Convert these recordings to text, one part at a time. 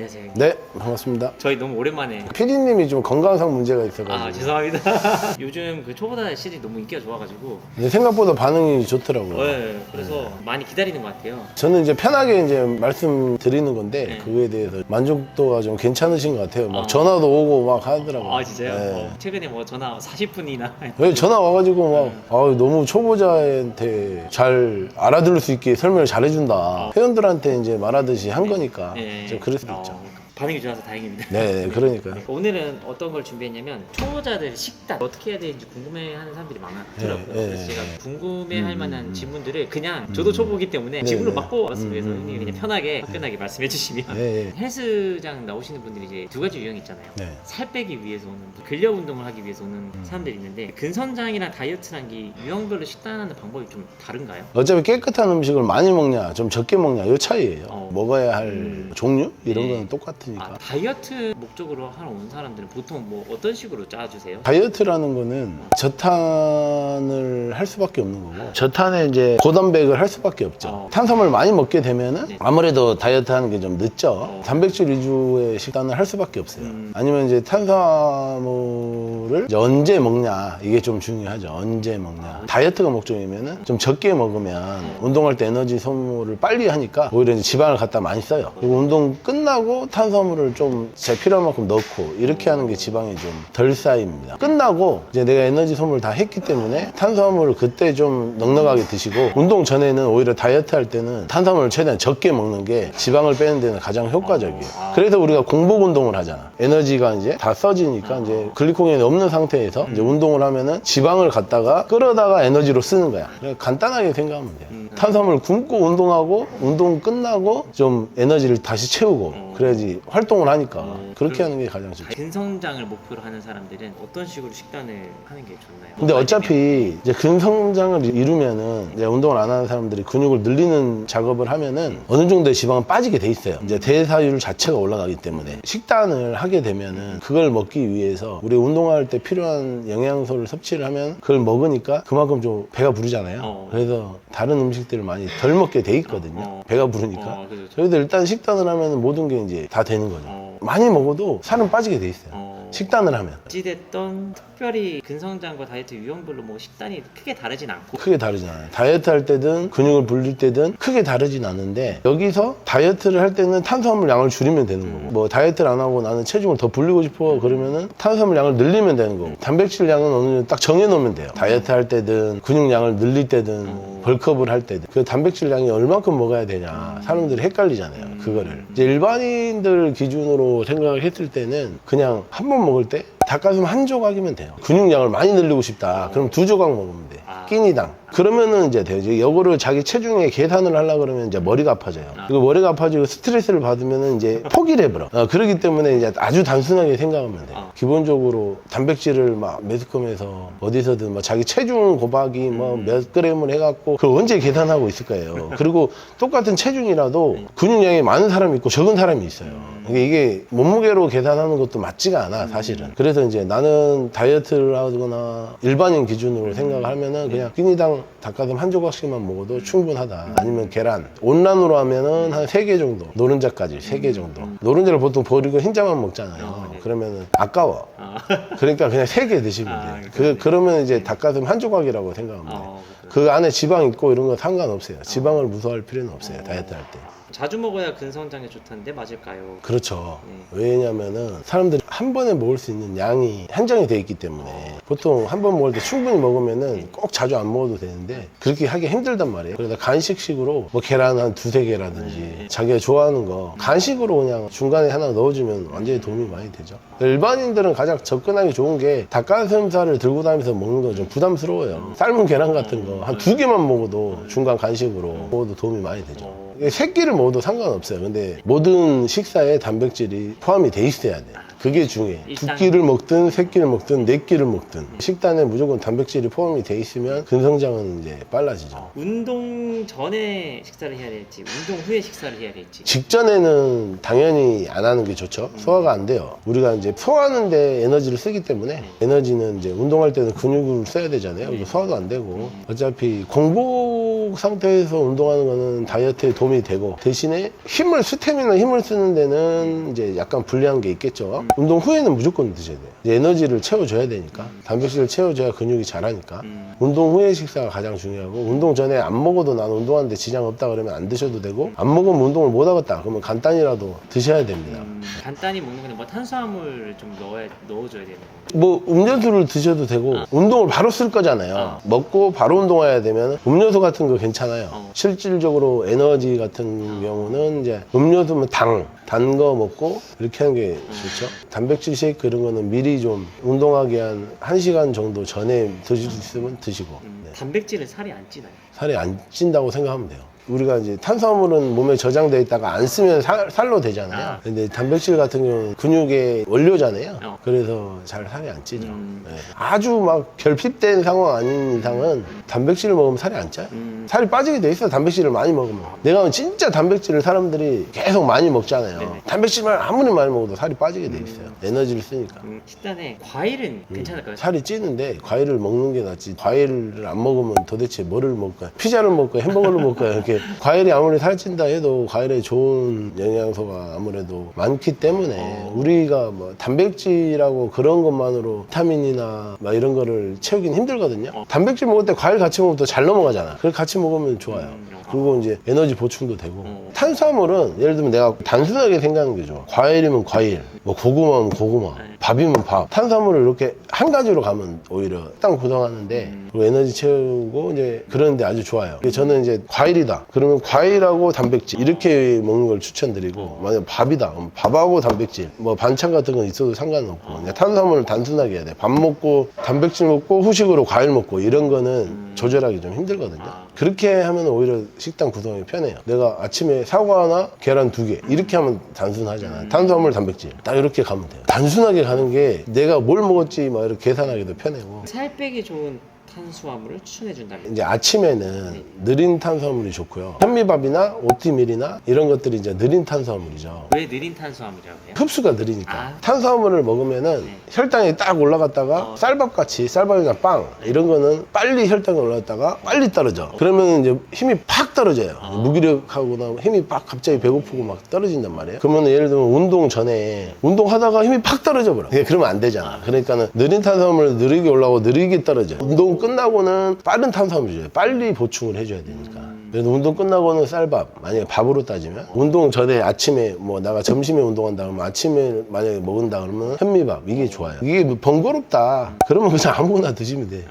안녕하세요. 네, 반갑습니다. 저희 너무 오랜만에 피디님이 좀 건강상 문제가 있어가지고 아 죄송합니다. 요즘 그 초보다 시리 너무 인기가 좋아가지고 이제 생각보다 반응이 좋더라고요. 네, 그래서 많이 기다리는 것 같아요. 저는 이제 편하게 이제 말씀드리는 건데 네. 그거에 대해서 만족도가 좀 괜찮으신 것 같아요. 막 아. 전화도 오고 막 하더라고요. 아 진짜요? 네. 어, 최근에 뭐 전화 40분이나 왜 전화 와가지고 막 아, 너무 초보자한테 잘 알아들을 수 있게 설명을 잘해준다. 회원들한테 이제 말하듯이 한 거니까 네. 좀 그럴 수도 어, 있죠. chao. 반응이 좋아서 다행입니다. 네, 그러니까. 오늘은 어떤 걸 준비했냐면 초보자들 식단 어떻게 해야 되는지 궁금해하는 사람들이 많더라고요. 네, 그래서 네, 제가 네. 궁금해할 음, 만한 음. 질문들을 그냥 저도 초보기 때문에 네, 질문을 네. 막 뽑아봤어요. 그래서 음, 음, 그냥 음. 편하게 화끈하게 말씀해 주시면 네, 네. 헬스장 나오시는 분들이 이제 두 가지 유형이 있잖아요. 네. 살 빼기 위해서 오는 분, 근력 운동을 하기 위해서 오는 음. 사람들이 있는데 근선장이랑 다이어트란 게 유형별로 식단하는 방법이 좀 다른가요? 어차피 깨끗한 음식을 많이 먹냐, 좀 적게 먹냐, 이 차이예요. 어. 먹어야 할 음. 종류 이런 네. 거는 똑같 으니까. 아, 다이어트 목적으로 하러 오는 사람들은 보통 뭐 어떤 식으로 짜주세요? 다이어트라는 거는 저탄을 할 수밖에 없는 거고 저탄에 이제 고단백을 할 수밖에 없죠. 어. 탄수화물 많이 먹게 되면은 네. 아무래도 다이어트 하는 게 좀 늦죠. 어. 단백질 위주의 식단을 할 수밖에 없어요. 음. 아니면 이제 탄수화물을 이제 언제 먹냐 이게 좀 중요하죠. 언제 먹냐. 다이어트가 목적이면은 좀 적게 먹으면 운동할 때 에너지 소모를 빨리 하니까 오히려 이제 지방을 갖다 많이 써요. 그리고 운동 끝나고 탄수화물 을 좀 제 필요한 만큼 넣고 이렇게 하는 게 지방이 좀 덜 쌓입니다. 끝나고 이제 내가 에너지 소모를 다 했기 때문에 탄수화물을 그때 좀 넉넉하게 드시고 운동 전에는 오히려 다이어트 할 때는 탄수화물을 최대한 적게 먹는 게 지방을 빼는 데는 가장 효과적이에요. 그래서 우리가 공복 운동을 하잖아. 에너지가 이제 다 써지니까 이제 글리코겐이 없는 상태에서 이제 운동을 하면은 지방을 갖다가 끌어다가 에너지로 쓰는 거야. 간단하게 생각하면 돼요. 음. 탄수화물 굶고 운동하고 운동 끝나고 좀 에너지를 다시 채우고 그래야지 활동을 하니까 음. 그렇게 하는 게 가장 좋죠. 근성장을 목표로 하는 사람들은 어떤 식으로 식단을 하는 게 좋나요? 근데 어차피 이제 근성장을 이루면은 이제 운동을 안 하는 사람들이 근육을 늘리는 작업을 하면은 어느 정도의 지방은 빠지게 돼 있어요. 이제 대사율 자체가 올라가기 때문에 식단을 하게 되면은 그걸 먹기 위해서 우리 운동할 때 필요한 영양소를 섭취를 하면 그걸 먹으니까 그만큼 좀 배가 부르잖아요. 어. 그래서 다른 음식들을 많이 덜 먹게 돼 있거든요. 어. 배가 부르니까. 어. 저희도 일단 식단을 하면 모든 게 이제 다 되는 거죠. 어. 많이 먹어도 살은 빠지게 돼 있어요. 어. 식단을 하면. 어찌됐던 특별히 근성장과 다이어트 유형별로 뭐 식단이 크게 다르진 않고 크게 다르잖아요. 다이어트 할 때든 근육을 불릴 때든 크게 다르진 않은데 여기서 다이어트를 할 때는 탄수화물 양을 줄이면 되는 거고 뭐 다이어트를 안 하고 나는 체중을 더 불리고 싶어 그러면은 탄수화물 양을 늘리면 되는 거고 단백질 양은 어느 정도 딱 정해놓으면 돼요. 다이어트 할 때든 근육 양을 늘릴 때든 벌크업을 할 때든 그 단백질 양이 얼만큼 먹어야 되냐 사람들이 헷갈리잖아요. 그거를 이제 일반인들 기준으로 생각을 했을 때는 그냥 한 번 먹을 때 닭가슴 한 조각이면 돼요. 근육량을 많이 늘리고 싶다. 그럼 두 조각 먹으면 돼. 아. 끼니당. 그러면은 이제 돼요. 이제 이거를 자기 체중에 계산을 하려고 그러면 이제 머리가 아파져요. 아. 그리고 머리가 아파지고 스트레스를 받으면은 이제 포기를 해버려. 어, 그렇기 때문에 이제 아주 단순하게 생각하면 돼요. 아. 기본적으로 단백질을 막 매스컴에서 어디서든 막 자기 체중 곱하기 뭐 음. 몇 그램을 해갖고 그걸 언제 계산하고 있을 거예요. 그리고 똑같은 체중이라도 네. 근육량이 많은 사람이 있고 적은 사람이 있어요. 음. 이게- 이게 몸무게로 계산하는 것도 맞지가 않아 사실은. 그래서 이제 나는 다이어트를 하거나 일반인 기준으로 생각을 하면은 그냥 끼니당 닭가슴 한 조각씩만 먹어도 충분하다. 아니면 계란. 온란으로 하면은 한 세 개 정도. 노른자까지 세 개 정도. 노른자를 보통 버리고 흰자만 먹잖아요. 어, 네. 그러면은 아까워. 아, 그러니까 그냥 세 개 드시면 아, 돼요. 그러네. 그, 그러면 이제 닭가슴 한 조각이라고 생각하면 돼요. 어, 그 안에 지방 있고 이런 거 상관없어요. 지방을 무서워할 필요는 없어요. 다이어트 할 때. 자주 먹어야 근성장에 좋다는데 맞을까요? 그렇죠. 네. 왜냐면은 사람들이 한 번에 먹을 수 있는 양이 한정이 돼 있기 때문에 보통 한 번 먹을 때 충분히 먹으면은 꼭 자주 안 먹어도 되는데 그렇게 하기 힘들단 말이에요. 그래서 간식식으로 뭐 계란 한 두세 개라든지 자기가 좋아하는 거 간식으로 그냥 중간에 하나 넣어주면 완전히 도움이 많이 되죠. 일반인들은 가장 접근하기 좋은 게 닭가슴살을 들고 다니면서 먹는 건 좀 부담스러워요. 삶은 계란 같은 거 한 두 개만 먹어도 중간 간식으로 먹어도 도움이 많이 되죠. 어. 이게 세 끼를 먹어도 상관없어요. 근데 모든 식사에 단백질이 포함이 돼 있어야 돼. 그게 중요해. 두 일단- 끼를 먹든 세 끼를 먹든 네 끼를 먹든 식단에 무조건 단백질이 포함이 돼 있으면 근성장은 이제 빨라지죠. 어, 운동 전에 식사를 해야 될지 운동 후에 식사를 해야 될지 직전에는 당연히 안 하는 게 좋죠. 소화가 안 돼요. 우리가 이제 소화하는데 에너지를 쓰기 때문에 에너지는 이제 운동할 때는 근육을 써야 되잖아요. 그리고 소화도 안 되고 어차피 공복 목 상태에서 운동하는 거는 다이어트에 도움이 되고 대신에 힘을 스태미나 힘을 쓰는 데는 이제 약간 불리한 게 있겠죠. 운동 후에는 무조건 드셔야 돼요. 이제 에너지를 채워줘야 되니까 단백질을 채워줘야 근육이 자라니까. 음. 운동 후에 식사가 가장 중요하고 운동 전에 안 먹어도 나는 운동하는데 지장 없다 그러면 안 드셔도 되고 안 먹으면 운동을 못 하겠다 그러면 간단히라도 드셔야 됩니다. 음, 간단히 먹는 건데 뭐 탄수화물 좀 넣어야 넣어줘야 되는 거. 뭐 음료수를 드셔도 되고 아. 운동을 바로 쓸 거잖아요. 아. 먹고 바로 운동해야 되면 음료수 같은 거 괜찮아요. 어. 실질적으로 에너지 같은 경우는 이제 음료수면 당, 단 거 먹고 이렇게 하는 게 좋죠. 단백질 쉐이크 이런 거는 미리 좀 운동하기 한 1시간 정도 전에 드실 수 있으면 드시고 음, 네. 단백질은 살이 안 찌나요? 살이 안 찐다고 생각하면 돼요. 우리가 이제 탄수화물은 몸에 저장돼 있다가 안 쓰면 살, 살로 되잖아요. 아. 근데 단백질 같은 경우는 근육의 원료잖아요. 어. 그래서 잘 살이 안 찌죠. 음. 네. 아주 막 결핍된 상황 아닌 이상은 단백질을 먹으면 살이 안 쪄요. 음, 살이 빠지게 돼 있어 단백질을 많이 먹으면 내가 진짜 단백질을 사람들이 계속 많이 먹잖아요 네네. 단백질만 아무리 많이 먹어도 살이 빠지게 돼 있어요 에너지를 쓰니까 음, 식단에 과일은 괜찮을까요? 살이 찌는데 과일을 먹는 게 낫지 과일을 안 먹으면 도대체 뭐를 먹을까요 피자를 먹을까요 햄버거를 먹을까요 이렇게 과일이 아무리 살찐다 해도 과일에 좋은 영양소가 아무래도 많기 때문에 어. 우리가 뭐 단백질하고 그런 것만으로 비타민이나 막 이런 거를 채우긴 힘들거든요 어. 단백질 먹을 때 과일 같이 먹으면 또 잘 넘어가잖아 그걸 같이 먹으면 좋아요 음, 그리고 이제 에너지 보충도 되고 어. 탄수화물은 예를 들면 내가 단순하게 생각하는 게 좋아 과일이면 과일 뭐 고구마면 고구마 네. 밥이면 밥 탄수화물을 이렇게 한 가지로 가면 오히려 딱 구성하는데 음. 그리고 에너지 채우고 이제 그러는데 아주 좋아요 저는 이제 과일이다 그러면 과일하고 단백질 이렇게 먹는 걸 추천드리고 만약 밥이다 밥하고 단백질 뭐 반찬 같은 건 있어도 상관없고 그냥 탄수화물을 단순하게 해야 돼 밥 먹고 단백질 먹고 후식으로 과일 먹고 이런 거는 조절하기 좀 힘들거든요 아. 그렇게 하면 오히려 식단 구성이 편해요. 내가 아침에 사과나 계란 두 개 이렇게 하면 단순하잖아. 탄수화물, 단백질 딱 이렇게 가면 돼요. 단순하게 가는 게 내가 뭘 먹었지 막 이렇게 계산하기도 편하고. 살 빼기 좋은 탄수화물을 추천해 준다면 이제 아침에는 느린 탄수화물이 좋고요. 현미밥이나 오트밀이나 이런 것들이 이제 느린 탄수화물이죠. 왜 느린 탄수화물이라고 해요? 흡수가 느리니까 아. 탄수화물을 먹으면은 네. 혈당이 딱 올라갔다가 어. 쌀밥 같이 쌀밥이나 빵 이런 거는 빨리 혈당이 올라갔다가 빨리 떨어져 그러면 이제 힘이 팍 떨어져요 아. 무기력하거나 힘이 팍 갑자기 배고프고 막 떨어진단 말이에요 그러면 예를 들면 운동 전에 운동하다가 힘이 팍 떨어져 버려 예, 그러면 안 되잖아 그러니까는 느린 탄수화물 느리게 올라오고 느리게 떨어져 운동 끝나고는 빠른 탄수화물 줘요 빨리 보충을 해줘야 되니까. 그래서 운동 끝나고는 쌀밥 만약에 밥으로 따지면. 운동 전에 아침에 뭐 나가 점심에 운동한다 그러면 아침에 만약에 먹은다 그러면 현미밥 이게 좋아요. 이게 뭐 번거롭다. 그러면 그냥 아무거나 드시면 돼.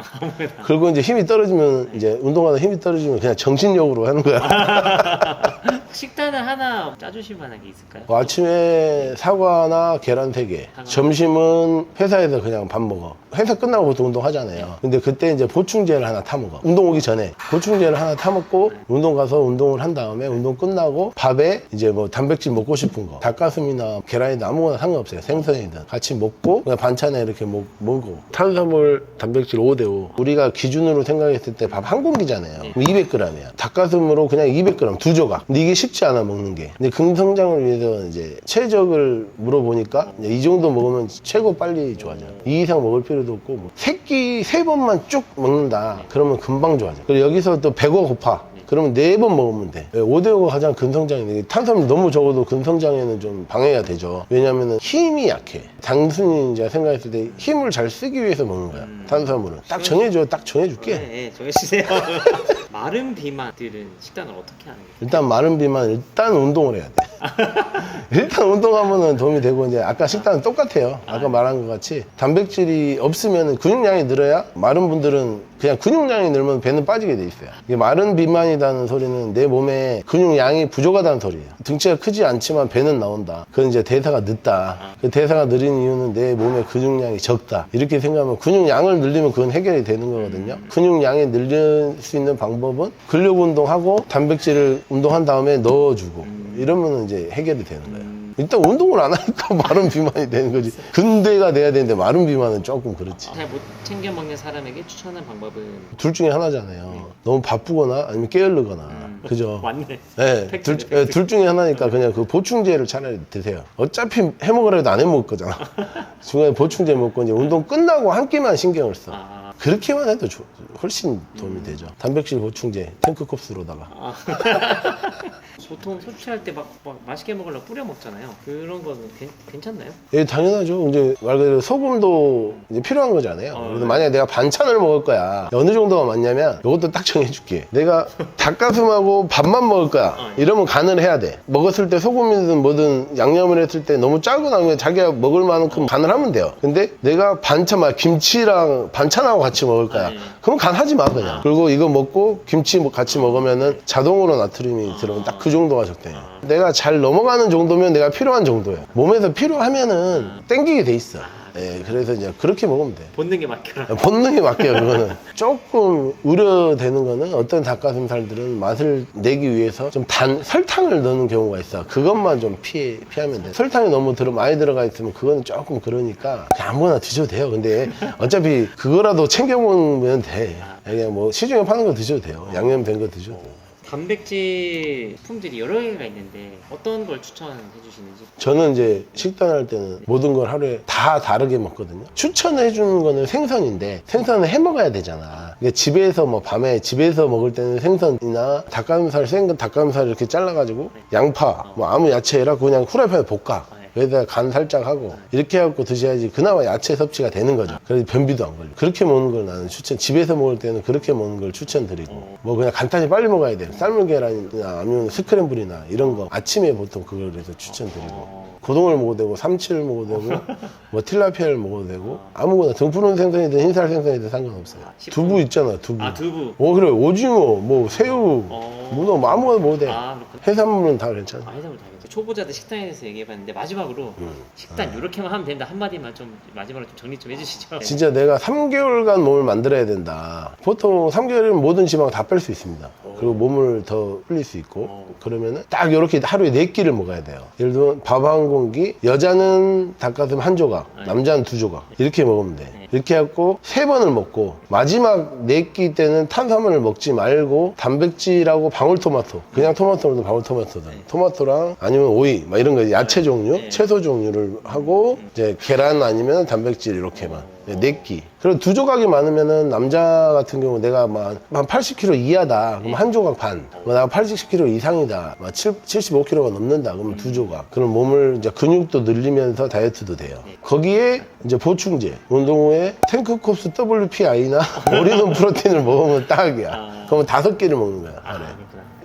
그리고 이제 힘이 떨어지면 이제 운동하다 힘이 떨어지면 그냥 정신력으로 하는 거야 식단을 하나 짜주실 만한 게 있을까요? 뭐 아침에 사과나 계란 3개. 점심은 회사에서 그냥 밥 먹어. 회사 끝나고 보통 운동하잖아요. 근데 그때 이제 보충제를 하나 타 먹어. 운동 오기 전에. 보충제를 하나 타 먹고 운동 가서 운동을 한 다음에 운동 끝나고 밥에 이제 뭐 단백질 먹고 싶은 거. 닭가슴이나 계란이든 아무거나 상관없어요. 생선이든. 같이 먹고 그냥 반찬에 이렇게 먹, 먹고 탄수화물 단백질 5대5 우리가 기준으로 생각했을 때 밥 한 공기잖아요. 200g이야. 닭가슴으로 그냥 200g 두 조각. 근데 이게 쉽지 않아 먹는 게 근데 긍성장을 위해서 이제 최적을 물어보니까 이 정도 먹으면 최고 빨리 좋아져 이 이상 먹을 필요도 없고 뭐 새끼 세 번만 쭉 먹는다 그러면 금방 좋아져 그리고 여기서 또 배가 고파 그러면 네 번 먹으면 돼. 5대5가 가장 근성장애. 탄수화물 너무 적어도 근성장애는 좀 방해가 되죠. 왜냐면은 힘이 약해. 단순히 이제 생각했을 때 힘을 잘 쓰기 위해서 먹는 거야. 탄수화물은. 딱 정해줘. 딱 정해줄게. 네, 네, 정해주세요. 마른 비만들은 식단을 어떻게 하는 거예요? 일단 마른 비만 일단 운동을 해야 돼. 일단 운동하면은 도움이 되고 이제 아까 식단은 똑같아요. 아까 말한 것 같이 단백질이 없으면 근육량이 늘어야 마른 분들은 그냥 근육량이 늘면 배는 빠지게 돼 있어요. 이게 마른 비만이라는 소리는 내 몸에 근육량이 부족하다는 소리예요. 등치가 크지 않지만 배는 나온다. 그건 이제 대사가 늦다. 그 대사가 느린 이유는 내 몸에 근육량이 적다. 이렇게 생각하면 근육량을 늘리면 그건 해결이 되는 거거든요. 근육량이 늘릴 수 있는 방법은 근력 운동하고 단백질을 운동한 다음에 넣어주고 이러면 이제 해결이 되는 거예요. 일단 운동을 안 하니까 마른 비만이 되는 거지. 근대가 돼야 되는데 마른 비만은 조금 그렇지. 잘 못 챙겨 먹는 사람에게 추천하는 방법은 둘 중에 하나잖아요. 너무 바쁘거나 아니면 게으르거나. 그죠? 맞네. 네, 둘, 팩트네, 네, 둘 중에 하나니까 그냥 그 보충제를 차라리 드세요. 어차피 해먹으라 해도 안 해먹을 거잖아. 중간에 보충제 먹고 이제 운동 끝나고 한 끼만 신경을 써. 아, 그렇게만 해도 좋- 훨씬 도움이 되죠. 단백질 보충제 탱크 컵스로다가 아. 보통 섭취할 때 막 맛있게 먹으려고 뿌려 먹잖아요. 그런 거는 괜, 괜찮나요? 예, 당연하죠. 이제 말 그대로 소금도 이제 필요한 거잖아요. 어, 그래서 네. 만약에 내가 반찬을 먹을 거야. 어느 정도가 맞냐면 이것도 딱 정해줄게. 내가 닭가슴하고 밥만 먹을 거야. 어, 이러면 간을 해야 돼. 먹었을 때 소금이든 뭐든 양념을 했을 때 너무 짜고 나면 자기가 먹을 만큼 간을 하면 돼요. 근데 내가 반찬, 막 김치랑 반찬하고 같이 먹을 거야. 아, 예. 그럼 간 하지 마, 그냥. 그리고 이거 먹고 김치 뭐 같이 먹으면은 자동으로 나트륨이 들어오면 딱 그 정도가 적당해. 내가 잘 넘어가는 정도면 내가 필요한 정도예요. 몸에서 필요하면은 땡기게 돼 있어. 예, 그래서 이제 그렇게 먹으면 돼. 본능에 맡겨라. 본능에 맡겨요, 그거는. 조금 우려되는 거는 어떤 닭가슴살들은 맛을 내기 위해서 좀 단, 설탕을 넣는 경우가 있어. 그것만 좀 피해, 피하면 돼. 설탕이 너무 들어, 많이 들어가 있으면 그거는 조금 그러니까 그냥 아무거나 드셔도 돼요. 근데 어차피 그거라도 챙겨 먹으면 돼. 그냥 뭐 시중에 파는 거 드셔도 돼요. 양념된 거 드셔도 돼요. 단백질 품질이 여러 개가 있는데 어떤 걸 추천해 주시는지 저는 이제 식단할 때는 모든 걸 하루에 다 다르게 먹거든요. 추천해 주는 거는 생선인데 생선은 해 먹어야 되잖아. 근데 집에서 뭐 밤에 집에서 먹을 때는 생선이나 닭가슴살 생건 닭가슴살 이렇게 잘라가지고 양파 뭐 아무 야채라 그냥 후라이팬에 볶아. 여기다 간 살짝 하고 이렇게 해갖고 드셔야지 그나마 야채 섭취가 되는 거죠. 그래서 변비도 안 걸려. 그렇게 먹는 걸 나는 추천. 집에서 먹을 때는 그렇게 먹는 걸 추천드리고 뭐 그냥 간단히 빨리 먹어야 돼. 삶은 계란이나 아니면 스크램블이나 이런 거 아침에 보통 그걸 해서 추천드리고. 고동을 먹어도 되고 삼치를 먹어도 되고 뭐 틸라피아를 먹어도 되고 아무거나 등푸른 생선이든 흰살 생선이든 상관없어요. 두부 있잖아 두부. 아 두부 어 그래 오징어 뭐 새우 어. 문어 뭐 아무거나 먹어도 돼. 아 해산물은 다 괜찮아. 아 해산물 다 괜찮아 초보자들 식단에 대해서 얘기해봤는데 마지막으로 음. 식단 이렇게만 하면 된다 한마디만 좀 마지막으로 좀 정리 좀 해주시죠 진짜 내가 3개월간 몸을 만들어야 된다. 보통 3개월이면 모든 지방 다 뺄 수 있습니다. 그리고 몸을 더 불릴 수 있고 어. 그러면은 딱 이렇게 하루에 4끼를 먹어야 돼요. 예를 들면 밥 한 공기, 여자는 닭가슴 한 조각, 네. 남자는 두 조각 이렇게 먹으면 돼. 네. 이렇게 해갖고 세 번을 먹고 마지막 4끼 때는 탄수화물을 먹지 말고 단백질하고 방울토마토. 그냥 토마토로도 방울토마토든. 토마토랑 아니면 오이 막 이런 거 야채 종류, 네. 채소 종류를 하고 이제 계란 아니면 단백질 이렇게만 네 끼. 그리고 두 조각이 많으면은 남자 같은 경우 내가 막한 80kg 이하다. 그럼 한 조각 반. 뭐 내가 80kg 이상이다. 막 7, 75kg가 넘는다. 그러면 두 조각. 그럼 몸을 이제 근육도 늘리면서 다이어트도 돼요. 거기에 이제 보충제. 운동 후에 탱크콥스 WPI나 오리는 프로틴을 먹으면 딱이야. 아. 그러면 다섯 끼를 먹는 거야. 아 하루에.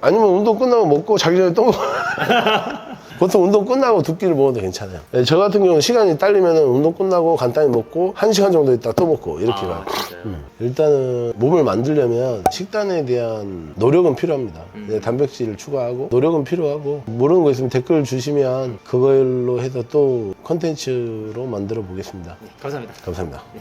아니면 운동 끝나고 먹고 자기 전에 또 먹어. 보통 운동 끝나고 두 끼를 먹어도 괜찮아요. 네, 저 같은 경우는 시간이 딸리면 운동 끝나고 간단히 먹고 한 시간 정도 있다 또 먹고 이렇게 아 가요. 진짜요? 음. 일단은 몸을 만들려면 식단에 대한 노력은 필요합니다. 음. 네, 단백질을 추가하고 노력은 필요하고 모르는 거 있으면 댓글 주시면 그걸로 해서 또 컨텐츠로 만들어 보겠습니다. 네 감사합니다 감사합니다. 네.